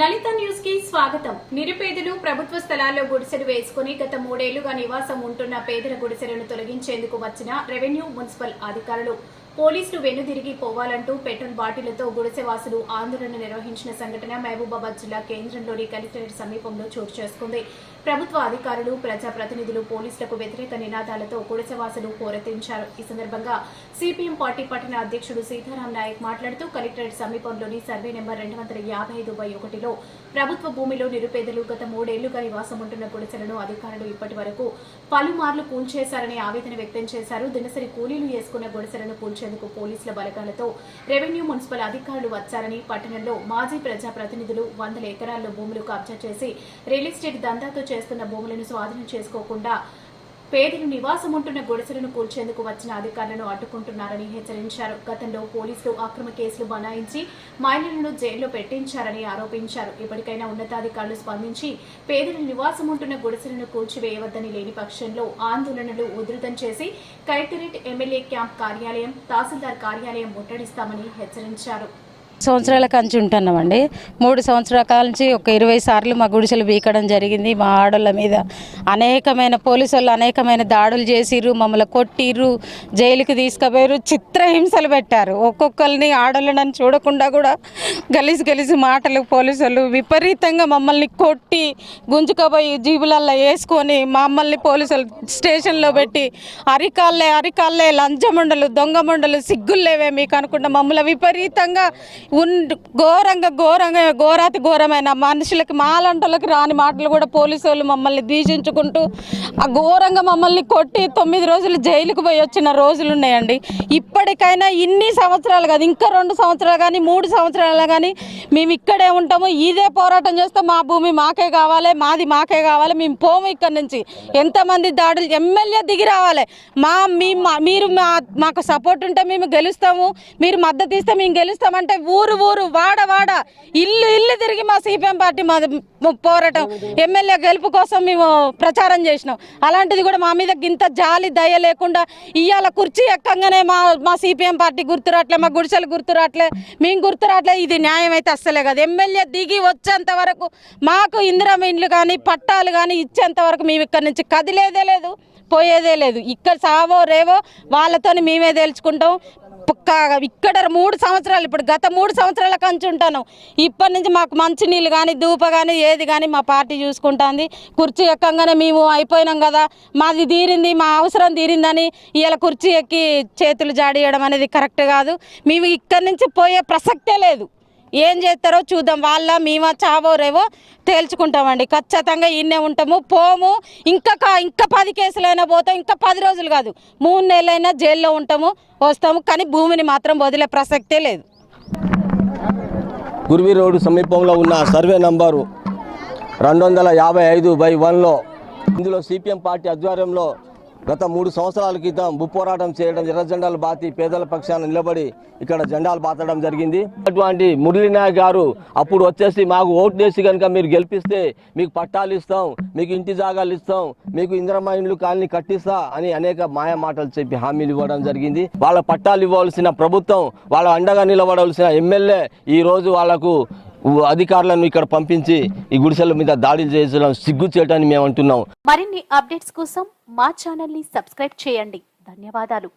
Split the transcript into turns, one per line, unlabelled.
లలిత న్యూస్కి స్వాగతం. నిరుపేదలు ప్రభుత్వ స్థలాల్లో గుడిసెలు వేసుకుని గత మూడేళ్ళుగా నివాసం ఉంటున్న పేదల గుడిసెలను తొలగించేందుకు వచ్చిన రెవెన్యూ మున్సిపల్ అధికారులు. పోలీసులు వెనుదిరిగి పోవాలంటూ పెట్రోల్ బాటిళ్ళతో గుడిసెవాసులు ఆందోళన నిర్వహించిన సంఘటన మహబూబాబాద్ జిల్లా కేంద్రంలోని కలెక్టరేట్ సమీపంలో చోటు చేసుకుంది. ప్రభుత్వ అధికారులు ప్రజాప్రతినిధులు పోలీసులకు వ్యతిరేక నినాదాలతో గుడిసెవాసులు హోరెత్తించారు. ఈ సందర్భంగా సిపిఎం పార్టీ పట్టణ అధ్యక్షుడు సీతారాం నాయక్ మాట్లాడుతూ కలెక్టరేట్ సమీపంలోని సర్వే నెంబర్ రెండు వందల యాభై ఐదు బై ఒకటిలో ప్రభుత్వ భూమిలో నిరుపేదలు గత మూడేళ్ళుగా నివాసం ఉంటున్న గుడిసెలను అధికారులు ఇప్పటి వరకు పలుమార్లు కూల్చేశారని ఆవేదన వ్యక్తం చేశారు. దినసరి కూలీలు వేసుకున్న గుడిసెలను కూల్చేందుకు పోలీసుల బలగాలతో రెవెన్యూ మున్సిపల్ అధికారులు వచ్చారని పట్టణంలో మాజీ ప్రజాప్రతినిధులు వందల ఎకరాల్లో భూములు కబ్జా చేసి రియల్ ఎస్టేట్ దందాతో చేస్తున్న భూములను స్వాధీనం చేసుకోకుండా పేదలు నివాసం ఉంటున్న గుడిసెలను కూల్చేందుకు వచ్చిన అధికారులను అడ్డుకుంటున్నారని హెచ్చరించారు. గతంలో పోలీసులు అక్రమ కేసులు బనాయించి మహిళలను జైల్లో పెట్టించారని ఆరోపించారు. ఇప్పటికైనా ఉన్నతాధికారులు స్పందించి పేదలు నివాసం ఉంటున్న గుడిసెలను కూల్చివేయవద్దని లేని పక్షంలో ఆందోళనలు ఉధృతం చేసి కలెక్టరేట్ ఎమ్మెల్యే క్యాంప్ కార్యాలయం తహసీల్దార్ కార్యాలయం ముట్టడిస్తామని హెచ్చరించారు.
సంవత్సరాల కంచి ఉంటున్నామండి. మూడు సంవత్సరాల కాల నుంచి ఒక ఇరవై సార్లు మా గుడిసెలు బీకడం జరిగింది. మా ఆడోళ్ళ మీద అనేకమైన పోలీసు వాళ్ళు అనేకమైన దాడులు చేసిర్రు మమ్మల్ని కొట్టిర్రు జైలుకి తీసుకుపోయారు చిత్రహింసలు పెట్టారు. ఒక్కొక్కరిని ఆడోళ్ళని చూడకుండా కూడా గలీసి గలీసి మాటలు పోలీసు వాళ్ళు విపరీతంగా మమ్మల్ని కొట్టి గుంజుకపోయి జీబులల్లో వేసుకొని మమ్మల్ని పోలీసులు స్టేషన్లో పెట్టి అరికాళ్ళే అరికాళ్ళే లంచమండలు దొంగ ముండలు సిగ్గుల్లేవే మీకు అనుకుంటా మమ్మల్ని విపరీతంగా ఘోరంగా ఘోరంగా ఘోరాతి ఘోరమైన మనుషులకి మాలంటలకు రాని మాటలు కూడా పోలీసు వాళ్ళు మమ్మల్ని దూషించుకుంటూ ఆ ఘోరంగా మమ్మల్ని కొట్టి తొమ్మిది రోజులు జైలుకు పోయి వచ్చిన రోజులు ఉన్నాయండి. ఇప్పటికైనా ఇన్ని సంవత్సరాలు కాదు ఇంకా రెండు సంవత్సరాలు కానీ మూడు సంవత్సరాలు కానీ మేము ఇక్కడే ఉంటాము. ఇదే పోరాటం చేస్తే మా భూమి మాకే కావాలి మాది మాకే కావాలి మేము పోము ఇక్కడ నుంచి. ఎంతమంది దాడులు ఎమ్మెల్యే దిగి రావాలి. మా మీ మా- మీరు మా మాకు సపోర్ట్ ఉంటే మేము గెలుస్తాము. మీరు మద్దతు ఇస్తే మేము గెలుస్తామంటే ఊరు ఊరు వాడ వాడ. ఇల్లు ఇల్లు తిరిగి మా సిపిఎం పార్టీ మా పోరాటం. ఎమ్మెల్యే గెలుపు కోసం మేము ప్రచారం చేసినాం. అలాంటిది కూడా మా మీద ఇంత జాలి దయ లేకుండా ఇవాళ కుర్చీ ఎక్కంగానే మా మా సిపిఎం పార్టీ గుర్తురాట్లే మా గుడిసెలు గుర్తురాట్లే మేము గుర్తురాట్లే ఇది న్యాయం అయితే అస్సలే కాదు. ఎమ్మెల్యే దిగి వచ్చేంత వరకు మాకు ఇందిరమ్మ ఇండ్లు కానీ పట్టాలు కానీ ఇచ్చేంత వరకు మేము ఇక్కడ నుంచి కదిలేదే లేదు పోయేదే లేదు. ఇక్కడ సావో రేవో వాళ్ళతోని మేమే తేల్చుకుంటాం. ఇక్కడ మూడు సంవత్సరాలు ఇప్పుడు గత మూడు సంవత్సరాల కంచి ఉంటాను. ఇప్పటి నుంచి మాకు మంచినీళ్ళు కానీ ధూప కానీ ఏది కానీ మా పార్టీ చూసుకుంటుంది. కుర్చీ ఎక్కంగానే మేము అయిపోయినాం కదా. మాది తీరింది మా అవసరం తీరిందని ఇలా కుర్చీ ఎక్కి చేతులు జాడియడం అనేది కరెక్ట్ కాదు. మేము ఇక్కడి నుంచి పోయే ప్రసక్తే లేదు. ఏం చేస్తారో చూద్దాం. వాళ్ళ మేమా చావో రేవో తేల్చుకుంటామండి. ఖచ్చితంగా ఇన్నే ఉంటాము. పోము. ఇంకా కా- ఇంకా పది కేసులైనా పోతాం. ఇంకా పది రోజులు కాదు. మూడు నెలలైనా జైల్లో ఉంటాము వస్తాము. కానీ భూమిని మాత్రం వదిలే ప్రసక్తే లేదు.
గుర్వి రోడ్డు సమీపంలో ఉన్న సర్వే నంబరు రెండు వందల యాభై ఐదు బై వన్లో ఇందులో సిపిఎం పార్టీ ఆధ్వర్యంలో గత మూడు సంవత్సరాల క్రితం భూ పోరాటం చేయడం ఎర్ర జెండాలు బాతి పేదల పక్షాన నిలబడి ఇక్కడ జెండాలు బాతడం జరిగింది. అటువంటి మురళీనాయక్ గారు అప్పుడు వచ్చేసి మాకు ఓటు వేసి కనుక మీరు గెలిపిస్తే మీకు పట్టాలు ఇస్తాం మీకు ఇంటి జాగాలు ఇస్తాం మీకు ఇంద్రమ్మ ఇండ్లు కాలనీ కట్టిస్తా అని అనేక మాయ మాటలు చెప్పి హామీలు ఇవ్వడం జరిగింది. వాళ్ళ పట్టాలు ఇవ్వాల్సిన ప్రభుత్వం వాళ్ళ అండగా నిలబడవలసిన ఎమ్మెల్యే ఈ రోజు వాళ్ళకు అధికారులను ఇక్కడ పంపించి ఈ గుడిసెల మీద దాడులు చేసడం సిగ్గు చేయటాన్ని మేము అంటున్నాం.
మరిన్ని అప్డేట్స్ కోసం మా ఛానల్ని సబ్స్క్రైబ్ చేయండి. ధన్యవాదాలు.